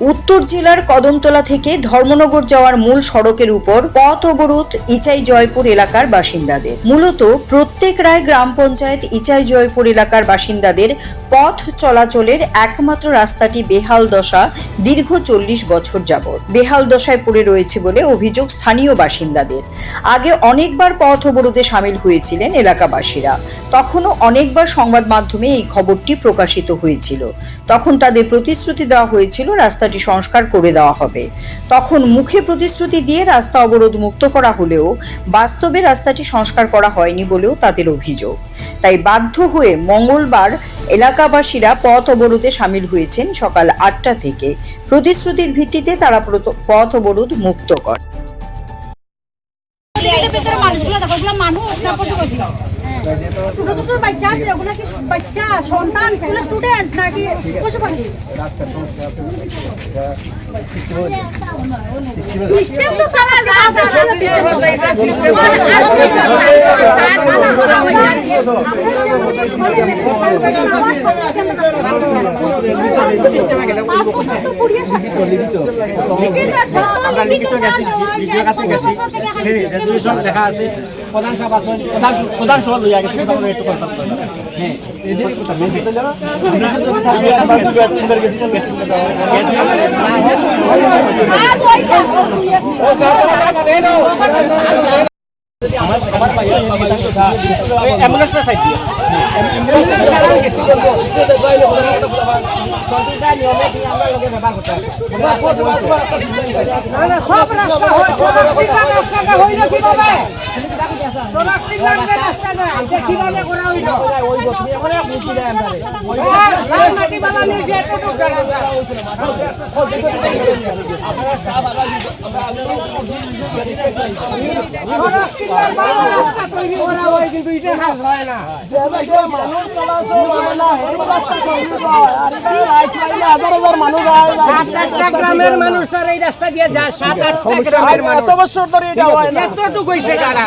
উত্তর জেলার কদমতলা থেকে ধর্মনগর যাওয়ার মূল সড়কের উপর পথ অবরোধ ইচাই জয়পুর এলাকার বাসিন্দাদের। মূলত প্রত্যেক রায় গ্রাম পঞ্চায়েত ইচাই জয়পুর এলাকার বাসিন্দাদের পথ চলাচলের একমাত্র রাস্তাটি বেহাল দশা দীর্ঘ চল্লিশ বছর যাবৎ। বেহাল দশায় পড়ে রয়েছে বলে অভিযোগ স্থানীয় বাসিন্দাদের। আগে অনেকবার পথ অবরোধে সামিল হয়েছিলেন এলাকাবাসীরা। তখনও অনেকবার সংবাদ মাধ্যমে এই খবরটি প্রকাশিত হয়েছিল। তখন তাদের প্রতিশ্রুতি দেওয়া হয়েছিল রাস্তাটি সংস্কার করে দেওয়া হবে। তখন মুখে প্রতিশ্রুতি দিয়ে রাস্তা অবরোধ মুক্ত করা হলেও বাস্তবে রাস্তাটি সংস্কার করা হয়নি বলেও তাদের অভিযোগ। তাই বাধ্য হয়ে মঙ্গলবার এলাকাবাসীরা পথ অবরোধে সামিল হয়েছেন সকাল আটটা থেকে। প্রতিশ্রুতির ভিত্তিতে তারা পথ অবরোধ মুক্ত করে মানুষ ছোট ছোট বাচ্চা আছে ওগুলো কি বাচ্চা সন্তান এগুলো স্টুডেন্ট নাকি? পশু সিস্টেম তো সারা আমরা লেখা আছে প্রধান সভা আছে, প্রধান প্রধান সভা লইয়া গেছে কথা একটু হ্যাঁ আমরা আমার আমার সব রাস্তা হইল কীভাবে তৈরি সাত আটটা গ্রামের মানুষ আর এই রাস্তা দিয়ে যায় সাত আটটা গ্রামের মানুষ। এত বছর ধরে এটা হয় না এতটুকু হইছে গাড়া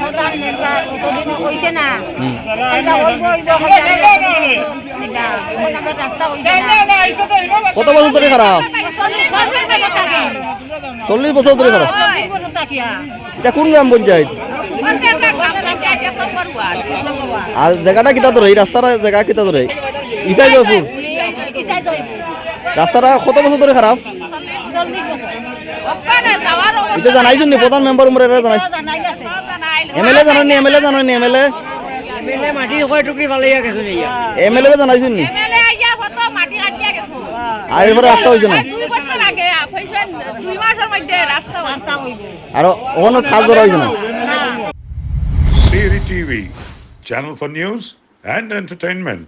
প্রধান মেম্বার কইছে না কত বছর ধরে খারাপ চল্লিশ বছর ধরে খারাপ। এটা কোন গ্রাম পঞ্চায়েত। আর জায়গাটা কিতা ধরে এই রাস্তাটা জায়গা কিতা ধরে ইসাই জয়পুর। রাস্তাটা কত বছর ধরে খারাপ। এটা জানাইছেন নি প্রধান মেম্বার উমরে জানাই জানাই গেছে। এমএলএ জানানি এমএলএ জানানি এমএলএ মাটি কয় টুকরি ভালাইয়া গেছে এমএলএ জানাইছেন নি এমএলএ আইয়া কত মাটি কাটিয়া গেছে। আর এবারে রাস্তা হইছে না দুই বছর আগে হইছে, দুই মাসের মধ্যে রাস্তা রাস্তা হইব আর ওখানে কাজ ধরা হইছে না সিরি TV channel for news and entertainment.